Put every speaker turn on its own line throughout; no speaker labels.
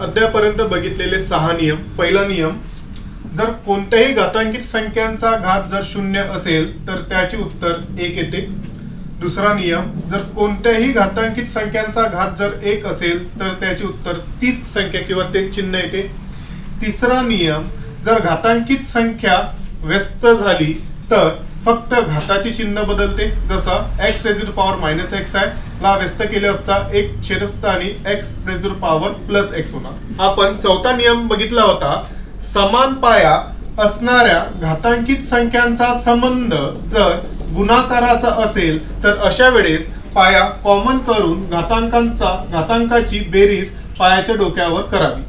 अद्यापर्यंत बघितलेले सहा नियम. पहिला नियम जर कोणत्याही घातांकित संख्यांचा घात जर शून्य असेल तर त्याचे उत्तर एक येते. दुसरा नियम जर कोणत्याही घातांकित संख्यांचा घात जर एक असेल तर त्याचे उत्तर तीच संख्या किंवा तेच चिन्ह येते. तिसरा नियम जर घातांकित संख्या व्यस्त झाली तर फक्त घाताची चिन्ह बदलते. जसं x raise to power minus x आहे. ला व्यस्त केले असता एक छेदस्थ आणि x raise to power plus x होणार. आपण चौथा नियम बघितला होता. समान पाया असणाऱ्या घातांकित संख्यांचा संबंध जर गुणाकाराचा असेल तर अशा वेळेस पाया कॉमन करून घातांकांचा घातांकाची बेरीज पायाच्या डोक्यावर करावी.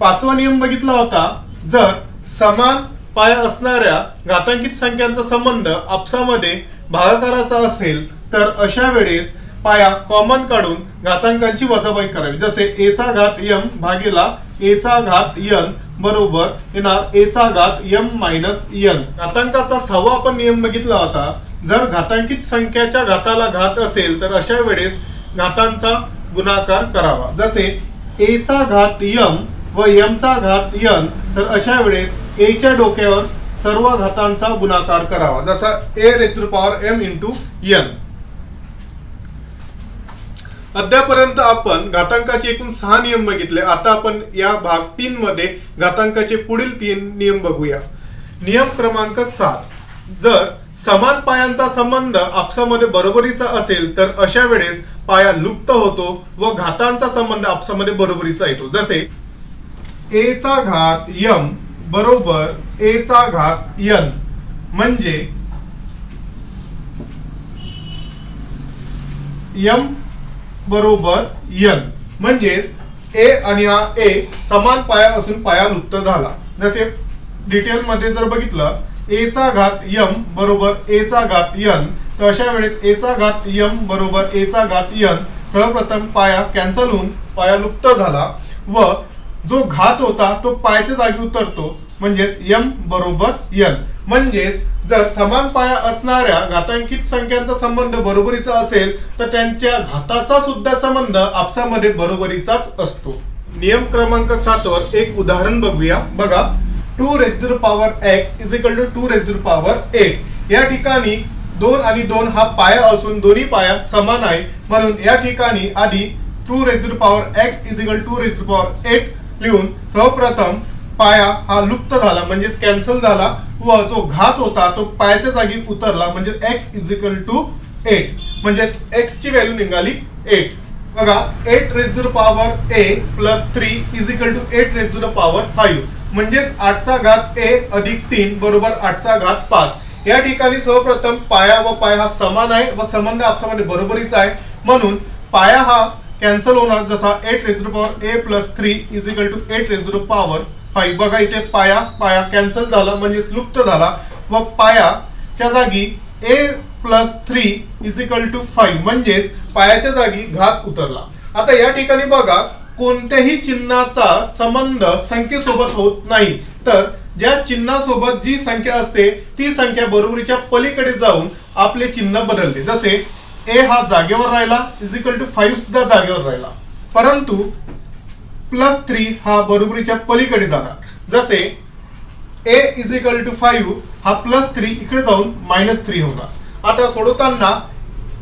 पाचवा नियम बघितला होता. जर समान पाया असणाऱ्या घातांकित संख्यांचा संबंध आपसामध्ये भागाकाराचा असेल तर अशा वेळेस पाया कॉमन काढून घातांकांची वजाबाई करावी. जसे एचा घात यम भागीला एचा घात यन बरोबर येणार एचा घात यम मायनस यन घातांकाचा सहावा आपण नियम बघितला होता. जर घातांकित संख्याच्या घाताला घात असेल तर अशा वेळेस घातांचा गुणाकार करावा. जसे एचा घात यम व यमचा घात यन तर अशा वेळेस एच्या डोक्यावर सर्व घातांचा गुणाकार करावा. जसा a raise to power m into n अद्यापर्यंत आपण घातांकाचे एकूण सहा नियम बघितले. आता आपण या भाग तीन मध्ये घातांकाचे पुढील तीन नियम बघूया. नियम क्रमांक सात. जर समान पायांचा संबंध आपसामध्ये बरोबरीचा असेल तर अशा वेळेस पाया लुप्त होतो व घातांचा संबंध आपसामध्ये बरोबरीचा येतो. जसे ए चा घात यम बरोबर ए चा घात यन म्हणजे यम बरोबर यन म्हणजेच ए आणि हा ए समान पाया असून पाया लुप्त झाला. जसे डिटेल मध्ये जर बघितलं ए चा घात यम बरोबर ए चा घात यन तर अशा वेळेस ए चा घात यम बरोबर ए चा घात यन सर्वप्रथम पाया कॅन्सल होऊन पाया लुप्त झाला व जो घात होता तो पायच्या जागी उतरतो. म्हणजेच यम बरोबर यन म्हणजेच जर समान पाया असणाऱ्या घातांकित संख्यांचा संबंध बरोबरीचा असेल तर त्यांच्या घाताचा सुद्धा संबंध आपसामध्ये बरोबरीचाच असतो. नियम क्रमांक सात वर एक उदाहरण बघूया. बघा two raised to power x is equal to two raised to power eight या ठिकाणी दोन आणि दोन हा पाया असून दोन्ही पाया समान आहे. म्हणून या ठिकाणी आधी two raised to power x is equal to raised to power eight लिहून सर्वप्रथम पाया हा लुप्त झाला म्हणजेच कॅन्सल झाला व जो घात होता तो पायाच्या जागी उतरला म्हणजे x is equal to eight म्हणजे एक्स ची व्हॅल्यू निघाली एट बघा eight raise to the power a plus three is equal to eight raise to the power five म्हणजेच आठचा घात ए अधिक तीन बरोबर आठचा घात पाच. या ठिकाणी सर्वप्रथम पाया व पाया हा समान आहे व संबंध आपसामध्ये बरोबरीचा आहे. म्हणून पाया हा कॅन्सल होणार. जसा eight raise to power a plus three is equal to eight raise to power five बघा इथे पाया पाया कॅन्सल झाला म्हणजेच लुप्त झाला. व पायाच्या जागी a plus three is equal to five म्हणजेच पायाच्या जागी घात उतरला. आता या ठिकाणी बघा कोणत्याही चिन्हाचा संबंध संख्येसोबत होत नाही. तर ज्या चिन्हासोबत जी संख्या असते ती संख्या बरोबरीच्या पलीकडे जाऊन आपले चिन्ह बदलते. जसे ए हा जागेवर राहिला इज इक्वल टू फाईव्ह सुद्धा जागेवर राहिला. परंतु प्लस थ्री हा बरोबरीच्या पलीकडे जाणार. जसे a is equal to five हा प्लस थ्री इकडे जाऊन मायनस थ्री होणार. आता सोडवताना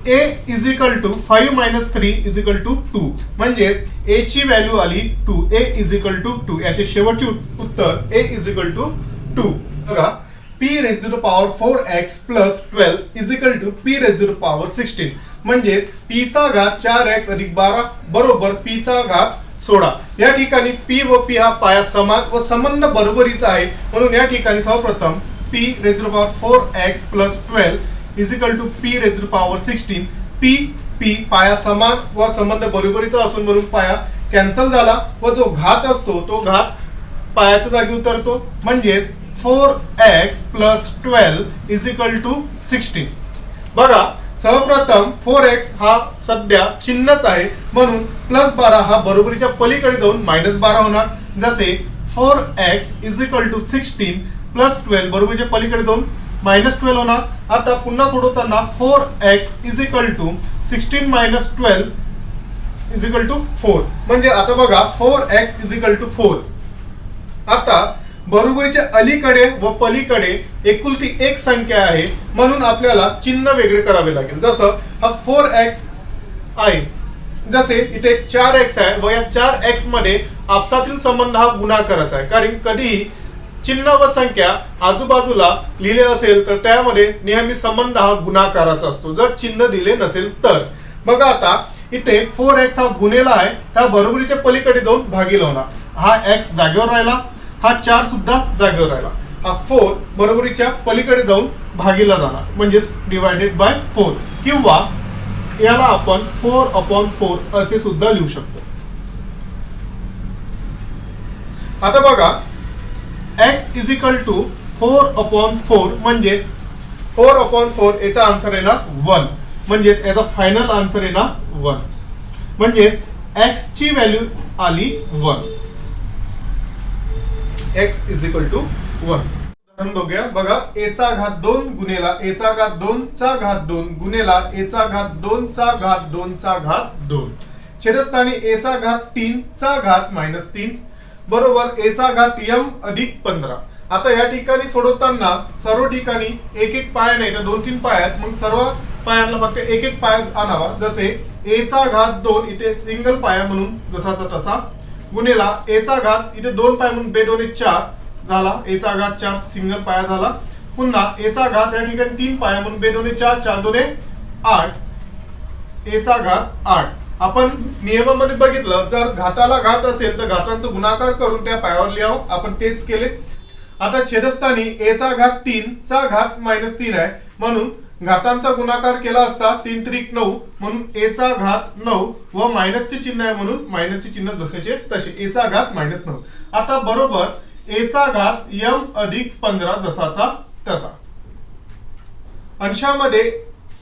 a is equal to five minus three is equal to two म्हणजेच ए ची व्हॅल्यू आली two a is equal to two याचे शेवटचे उत्तर a is equal to two बघा p raise to the power four x plus twelve is equal to p raise to the power sixteen म्हणजेच पीचा घात चार एक्स अधिक बारा बरोबर पीचा घात सोळा. या ठिकाणी पी व पी हा पाया समान व संबंध बरोबरीचा आहे. म्हणून या ठिकाणी सर्वप्रथम p raise to power four x plus twelve is equal to p raise to power sixteen p p पाया समान व संबंध बरोबरीचा असून म्हणून पाया कॅन्सल झाला व जो घात असतो तो घात पायाच्या जागी उतरतो. म्हणजेच four x plus twelve is equal to sixteen बघा सर्वप्रथम फोर एक्स हा सध्या चिन्हच आहे. म्हणून प्लस बारा हा बरोबरीच्या पलीकडे जाऊन मायनस बारा होणार. जसे four x is equal to sixteen plus twelve बरोबरीच्या पलीकडे जाऊन मायनस ट्वेल्व होणार. आता पुन्हा सोडवताना four x is equal to sixteen minus twelve is equal to four म्हणजे आता बघा four x is equal to four आता बरोबरीच्या अलीकडे व पलीकडे एकुलती एक संख्या आहे. म्हणून आपल्याला चिन्ह वेगळे करावे लागेल. जसं हा फोर एक्स आहे. जसे इथे चार एक्स आहे व या चार एक्समध्ये आपसातील संबंध हा गुणाकाराचा आहे. कारण कधीही चिन्ह व संख्या आजूबाजूला लिहिले असेल तर त्यामध्ये नेहमी संबंध हा गुणाकाराचा असतो. जर चिन्ह दिले नसेल तर. बघा आता इथे फोर एक्स हा गुन्हेला आहे. त्या बरोबरीच्या पलीकडे जाऊन भागीला होणार. हा एक्स जागेवर राहिला. हा चार सुद्धा जागेवर राहिला. हा फोर बरोबरीच्या पलीकडे जाऊन भागीला जाणार. म्हणजेच डिवायडेड बाय फोर किंवा याला आपण फोर अपॉन फोर असे सुद्धा लिहू शकतो. आता बघा x is equal to four upon four म्हणजेच फोर अपॉन फोर याचा आन्सर आहे ना वन म्हणजेच याचा फायनल आन्सर आहे ना वन म्हणजेच एक्स ची व्हॅल्यू आली one x is equal to one उदाहरण बघूया बघा एचा घात दोन गुन्हेला एचा घात दोन चा घात दोन गुन्हेला एचा घात दोन चा घात दोन चा घात दोन छेदस्थानी एचा घात तीन चा घात मायनस तीन बरोबर एचा घात यम अधिक पंधरा आता या ठिकाणी सोडवताना सर्व ठिकाणी एक एक पाय नाही तर दोन तीन पाय आहेत मग सर्व पायांना फक्त एक एक पाय आणावा जसे एचा घात दोन इथे सिंगल पाया म्हणून जसाचा तसा गुन्हेला एचा घात इथे दोन पाय म्हणून बे दोन चार झाला एचा घात चार सिंगल पाया झाला. पुन्हा एचा घात या ठिकाणी तीन पाया म्हणून बे दोन्ही चार चार दोन्ही आठ. एचा घात आठ. आपण नियमामध्ये बघितलं जर घाताला घात असेल तर घातांचा गुणाकार करून त्या पायावर लिहावं. आपण तेच केले. आता छेदस्थानी एचा घात तीन चा घात मायनस तीन आहे. म्हणून घातांचा गुणाकार केला असता तीन त्रिक नऊ म्हणून एचा घात नऊ व मायनसचे चिन्ह आहे म्हणून मायनसचे चिन्ह जसेचे तसे. एचा घात मायनस नऊ. आता बरोबर एचा घात यम अधिक पंधरा जसाचा तसा. अंशामध्ये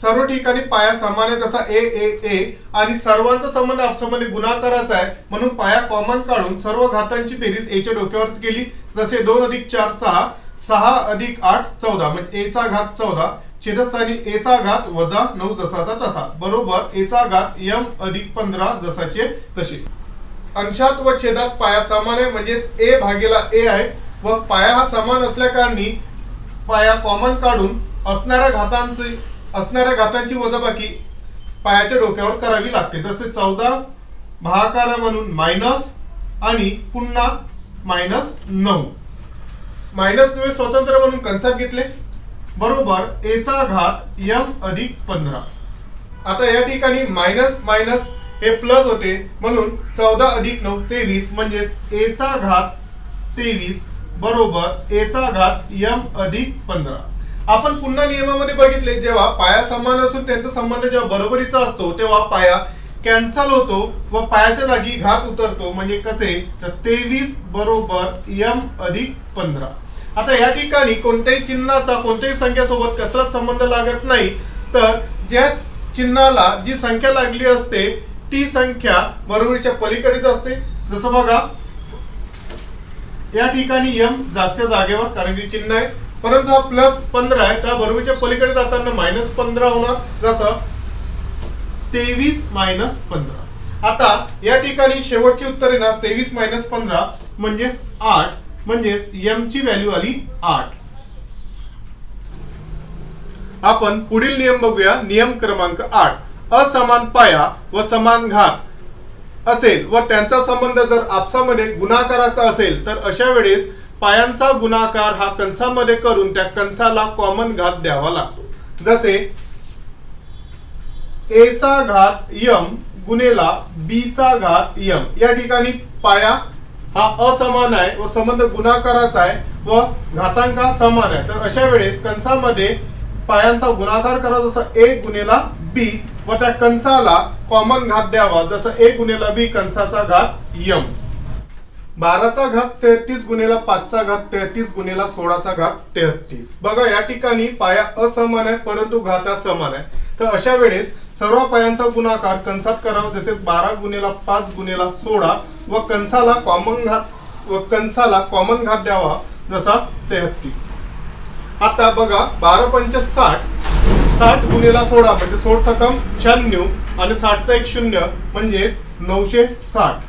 सर्व ठिकाणी पाया सामान्य तसा जसा ए ए ए आणि सर्वांचा संबंध आपसामध्ये गुणाकाराचा आहे. म्हणून पाया कॉमन काढून सर्व घातांची बेरीज एच्या डोक्यावर केली. जसे दोन अधिक चार सहा. सहा अधिक आठ चौदा. म्हणजे एचा घात चौदा. छेदस्थानी एचा घात वजा नऊ जसाचा तसा. बरोबर एचा घात यम अधिक पंधरा जसाचे तसे. अंशात व छेदात पाया समान आहे म्हणजेच ए भागेला ए आहे व पाया हा समान असल्या कारणी पाया कॉमन काढून असणाऱ्या घातांची असणाऱ्या घातांची वजाबाकी पायाच्या डोक्यावर करावी लागते. जसे चौदा भागाकार म्हणून मायनस आणि पुन्हा मायनस नऊ. मायनस नऊ स्वतंत्र म्हणून कंसात घेतले. बरोबर एचा घात यम अधिक पंधरा. आता या ठिकाणी मायनस मायनस हे प्लस होते. म्हणून चौदा अधिक नऊ तेवीस. म्हणजेच एचा घात तेवीस बरोबर एचा घात यम अधिक पंधरा. आपण पुन्हा नियमामध्ये बघितले जेव्हा पाया समान असून त्यांचा संबंध जेव्हा बरोबरीचा असतो तेव्हा पाया कॅन्सल होतो व पायाच्या जागी घात उतरतो. म्हणजे कसे? तर तेवीस बरोबर यम अधिक पंधरा. आता या ठिकाणी कोणत्याही चिन्हाचा कोणत्याही संख्येसोबत कसलाच संबंध लागत नाही. तर ज्या चिन्हाला जी संख्या लागली असते ती संख्या बरोबरीच्या पलीकडेच असते. जसं बघा या ठिकाणी यम जागच्या जागेवर कारण की चिन्ह आहे. परंतु हा प्लस पंधरा आहे. त्या बरोबरीच्या पलीकडे जाताना मायनस पंधरा होणार. जसं तेवीस मायनस पंधरा. आता या ठिकाणी शेवटची उत्तर येणार. तेवीस मायनस पंधरा म्हणजेच आठ. म्हणजेच एम ची व्हॅल्यू आली आठ. आपण पुढील नियम बघूया नियम क्रमांक आठ. असमान पाया व समान घात असेल व त्यांचा संबंध जर आपसामध्ये गुणाकाराचा असेल तर अशा वेळेस पायांचा गुणाकार हा कंसामध्ये करून त्या कंसाला कॉमन घात द्यावा लागतो. जसे ए चा घात यम गुणेला बी चा घात यम या ठिकाणी पाया हा असमान आहे व संबंध गुणाकाराचा आहे व घातांक हा समान आहे. तर अशा वेळेस कंसामध्ये पायांचा गुणाकार करा जसं ए गुणेला बी व त्या कंसाला कॉमन घात द्यावा जसं ए गुणेला बी कंसाचा घात यम बाराचा घात तेहतीस गुणेला पाचचा घात तेहतीस गुणेला सोळाचा घात तेहतीस. बघा या ठिकाणी पाया असमान आहे परंतु घाता समान आहे. तर अशा वेळेस सर्व पायांचा गुणाकार कंसात करावा जसे बारा गुणेला पाच गुणेला सोळा व कंसाला कॉमन घात व कंसाला कॉमन घात द्यावा जसा तेहतीस आता बघा बारा पंच साठ साठ गुणेला सोळा म्हणजे सोळ सकम शहाण्णव आणि साठचा एक शून्य म्हणजे नऊशे साठ.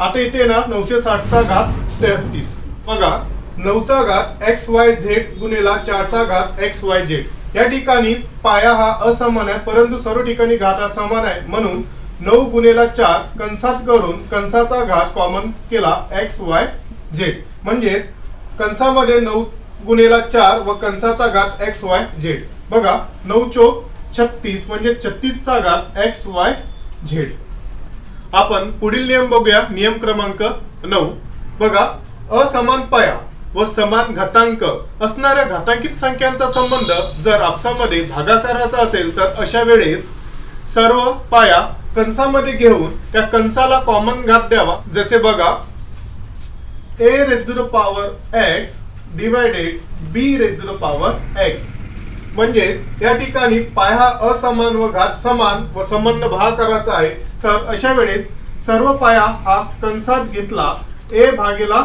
आता इथे ना नऊशे साठचा घात तेहतीस बघा नऊचा घात एक्स वाय झेड गुणेला चारचा घात एक्स वाय झेड या ठिकाणी पाया हा असमान आहे परंतु सर्व ठिकाणी घात हा समान आहे. म्हणून नऊ गुणेला चार कंसात करून कंसाचा घात कॉमन केला एक्स वाय झेड म्हणजेच कंसामध्ये नऊ गुणेला चार व कंसाचा घात एक्स वाय झेड बघा नऊ चोक छत्तीस म्हणजे छत्तीसचा घात एक्स वाय झेड आपण पुढील नियम बघूया नियम क्रमांक नऊ. बघा असमान पाया. व समान घातांक असणाऱ्या घातांकित संख्यांचा संबंध जर आपसामध्ये भागाकाराचा असेल तर अशा वेळेस सर्व पाया कंसामध्ये घेऊन त्या कंसाला कॉमन घात द्यावा. जसे बघा ए raised to the power x divided b raised to the म्हणजे या ठिकाणी पाय हा असमान व घात समान व संबंध भागाकाराचा आहे. तर अशा वेळेस सर्व पाया हा कंसात घेतला ए भागेला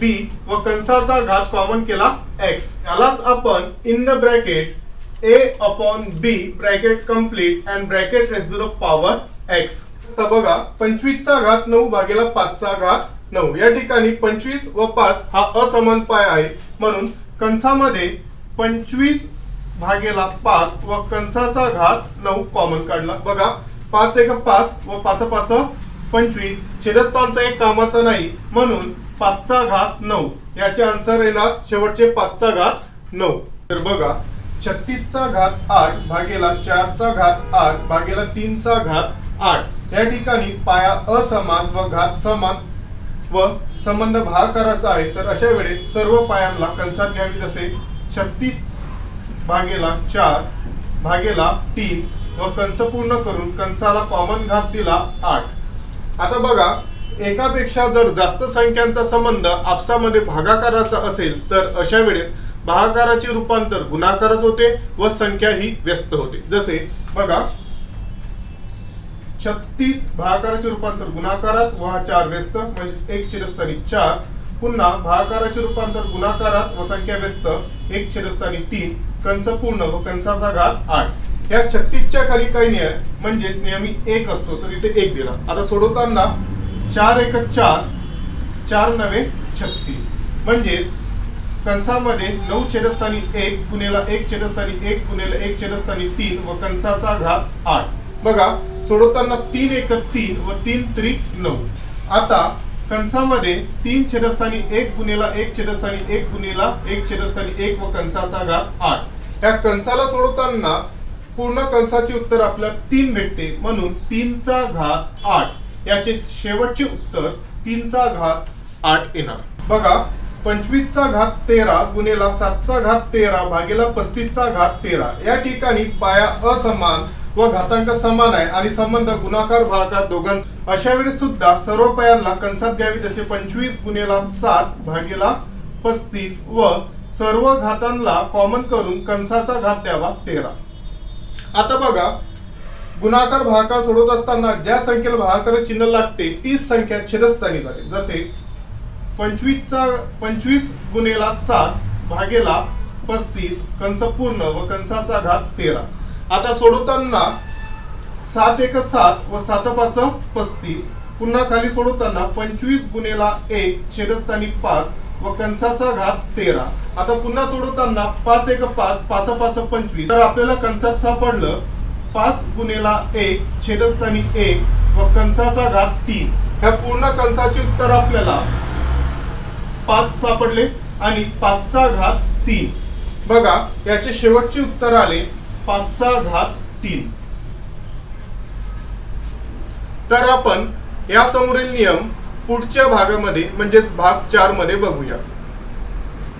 बी व कंसाचा घात कॉमन केला एक्स यालाच आपण in the bracket a upon b bracket complete and bracket raise to the power x तर बघा पंचवीसचा घात नऊ भागेला पाचचा घात नऊ. या ठिकाणी पंचवीस व पाच हा असमान पाय आहे. म्हणून कंसामध्ये पंचवीस भागेला पाच व कंसाचा घात नऊ कॉमन काढला. बघा पाच एक पाच व पाच पाच पंचवीस. छेदस्थानचा एक कामाचा नाही. म्हणून पाचचा घात नऊ. याचे आन्सर येणार शेवटचे पाचचा घात नऊ. तर बघा छत्तीसचा घात आठ भागेला चारचा घात आठ भागेला तीनचा घात आठ. या ठिकाणी पाया असमान व घात समान व संबंध करायचा आहे तर अशा वेळेस सर्व पायांना कंसात घ्यावी जसे छत्तीस भागेला चार भागेला तीन व कंस पूर्ण करून कंसाला कॉमन घात दिला आठ. आता बघा एकापेक्षा जर जास्त संख्यांचा संबंध आपसामध्ये भागाकाराचा असेल तर अशा वेळेस भागाकाराचे रूपांतर गुणाकारात होते व संख्या ही व्यस्त होते. जसे बघा छत्तीस भागाकाराचे रूपांतर गुणाकारात व चार व्यस्त म्हणजे एक चिरस्थानी चार पुन्हा भागाकाराचे रूपांतर गुणाकारात व संख्या व्यस्त एक छेदस्थानी तीन कंस पूर्ण व कंसाचा घात आठ. या छत्तीसच्या खाली काही नियम म्हणजेच नेहमी एक असतो तर इथे एक दिला. आता सोडवताना चार एक चार चार नवे छत्तीस. म्हणजेच कंसामध्ये नऊ छेदस्थानी एक पुणेला एक छेदस्थानी एक पुणेला एक छेदस्थानी तीन व कंसाचा घात आठ. बघा सोडवताना तीन एक तीन व तीन त्रिक नऊ. आता कंसामध्ये तीन छेदस्थानी एक गुणेला एक छेदस्थानी एक गुणेला एक छेदस्थानी एक व कंसाचा घात आठ. त्या कंसाला सोडवताना पूर्ण कंसाचे उत्तर आपल्याला तीन भेटते. म्हणून तीनचा घात आठ. याचे शेवटचे उत्तर तीनचा घात आठ येणार. बघा पंचवीसचा घात तेरा गुणेला सातचा घात तेरा भागेला पस्तीसचा घात तेरा. या ठिकाणी पाया असमान व घातांक समान आहे आणि संबंध गुणाकार भागाकार दोघांचा. अशा वेळेस सुद्धा सर्व पायांना कंसात द्यावी जसे पंचवीस गुणेला सात भागेला पस्तीस व सर्व घातांना कॉमन करून कंसाचा घात द्यावा तेरा. आता बघा गुणाकार भागाकार सोडवत असताना ज्या संख्येला भागाकार चिन्ह लागते तीच संख्या छेदस्थानी जाते जसे पंचवीसचा पंचवीस गुणेला सात भागेला पस्तीस कंस पूर्ण व कंसाचा घात तेरा. आता सोडवताना सात एक सात व सात पाच पस्तीस. पुन्हा खाली सोडवताना पंचवीस गुणेला एक छेदस्थानी पाच व कंसाचा घात तेरा. आता पुन्हा सोडवताना पाच एक पाच पाच पाच पंचवीस. तर आपल्याला कंसात सापडलं पाच गुणेला एक छेदस्थानी एक व कंसाचा घात तीन. ह्या पूर्ण कंसाचे उत्तर आपल्याला पाच सापडले आणि पाचचा घात तीन. बघा याचे शेवटचे उत्तर आले. पाचचा घात तीन. तर आपण या समोरील नियम पुढच्या भागामध्ये म्हणजेच भाग चारमध्ये बघूया.